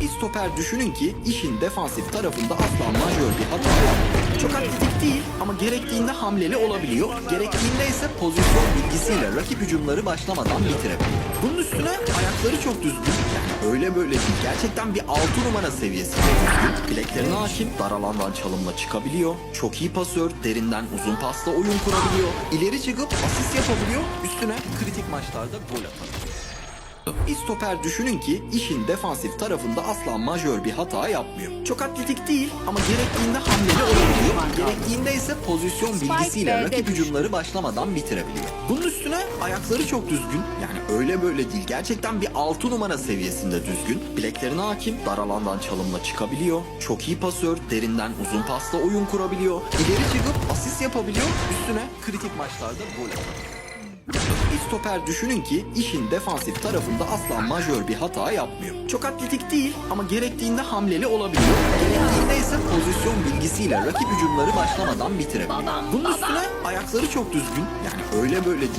Bir stoper düşünün ki işin defansif tarafında asla majör bir hata yapmıyor. Çok atletik değil ama gerektiğinde hamleli olabiliyor. Gerektiğinde ise pozisyon bilgisiyle rakip hücumları başlamadan bitirebiliyor. Bunun üstüne ayakları çok düzgün. Yani öyle böyle değil. Gerçekten bir 6 numara düzgün. Bileklerine hakim, dar alandan çalımla çıkabiliyor. Çok iyi pasör, derinden uzun pasla oyun kurabiliyor. İleri çıkıp asist yapabiliyor. Üstüne kritik maçlarda gol atabiliyor. Bir stoper düşünün ki işin defansif tarafında asla majör bir hata yapmıyor. Çok atletik değil ama gerektiğinde hamleli olabiliyor. Gerektiğinde ise pozisyon bilgisiyle rakip hücumları başlamadan bitirebiliyor. Bunun üstüne ayakları çok düzgün. Yani öyle böyle değil. Gerçekten bir 6 numara seviyesinde düzgün. Bileklerine hakim, dar alandan çalımla çıkabiliyor. Çok iyi pasör, derinden uzun pasla oyun kurabiliyor. İleri çıkıp asist yapabiliyor. Üstüne kritik maçlarda gol atabiliyor. Stoper düşünün ki işin defansif tarafında asla majör bir hata yapmıyor. Çok atletik değil ama gerektiğinde hamleli olabiliyor. Gerektiğinde ise pozisyon bilgisiyle rakip hücumları başlamadan bitirebiliyor. Bunun üstüne ayakları çok düzgün. Yani öyle böyle değil.